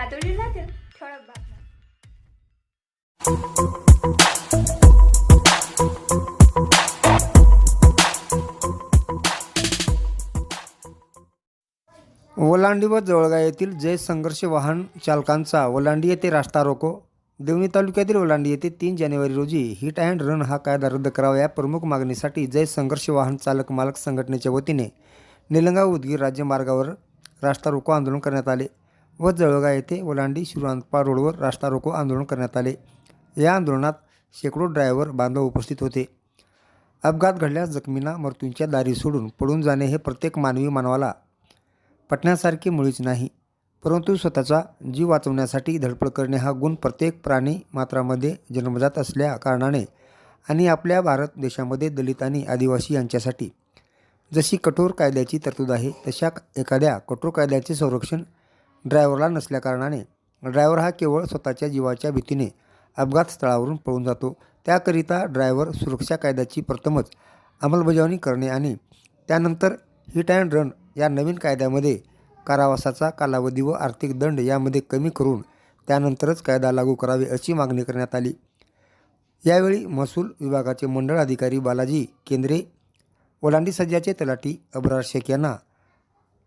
लातूर जिल्ह्यातील ठळक बातम्या. ओलांडी व जवळगा येथील जय संघर्ष वाहन चालकांचा ओलांडी येथे रास्ता रोको. देवणी तालुक्यातील ओलांडी येथे तीन जानेवारी रोजी हिट अँड रन हा कायदा रद्द करावा या प्रमुख मागणीसाठी जय संघर्ष वाहन चालक मालक संघटनेच्या वतीने निलंगा उदगीर राज्यमार्गावर रास्ता रोको आंदोलन करण्यात आले. व जळगाव येथे ओलांडी शिवरांतपा रोडवर रास्ता रोको आंदोलन करण्यात आले. या आंदोलनात शेकडो ड्रायव्हर बांधव उपस्थित होते. अपघात घडल्यास जखमींना मृत्यूंच्या दारी सोडून पडून जाणे हे प्रत्येक मानवी मानवाला पटण्यासारखे मुळीच नाही. परंतु स्वतःचा जीव वाचवण्यासाठी धडपड करणे हा गुण प्रत्येक प्राणी मात्रामध्ये जन्मजात असल्या कारणाने आणि आपल्या भारत देशामध्ये दलित आणि आदिवासी यांच्यासाठी. जशी कठोर कायद्याची तरतूद आहे तशा एखाद्या कठोर कायद्याचे संरक्षण ड्रायव्हरला नसल्याकारणाने ड्रायव्हर हा केवळ स्वतःच्या जीवाच्या भीतीने अपघात स्थळावरून पळून जातो. त्याकरिता ड्रायव्हर सुरक्षा कायद्याची प्रथमच अंमलबजावणी करणे आणि त्यानंतर हिट अँड रन या नवीन कायद्यामध्ये कारावासाचा कालावधी व आर्थिक दंड यामध्ये कमी करून त्यानंतरच कायदा लागू करावे अशी मागणी करण्यात आली. यावेळी महसूल विभागाचे मंडळ अधिकारी बालाजी केंद्रे ओलांडी सज्जाचे तलाठी अबरार शेख यांना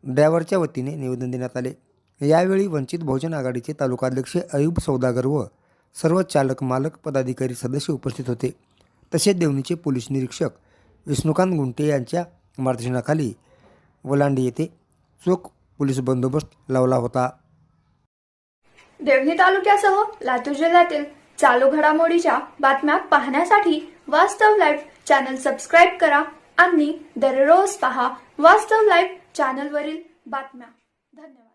ड्रायव्हरच्या वतीने निवेदन देण्यात आले. यावेळी वंचित बहुजन आघाडीचे तालुकाध्यक्ष अयूब सौदागर व सर्व चालक मालक पदाधिकारी सदस्य उपस्थित होते. तसेच देवणीचे पोलीस निरीक्षक विष्णुकांत गुंटे यांच्या मार्गदर्शनाखाली वलांडी येथे चोख पोलीस बंदोबस्त लावला होता. देवणी तालुक्यासह लातूर जिल्ह्यातील चालू घडामोडीच्या बातम्या पाहण्यासाठी वास्तव लाईव्ह चॅनल सबस्क्राईब करा आणि दररोज पहा वास्तव लाईव्ह चॅनलवरील बातम्या. धन्यवाद.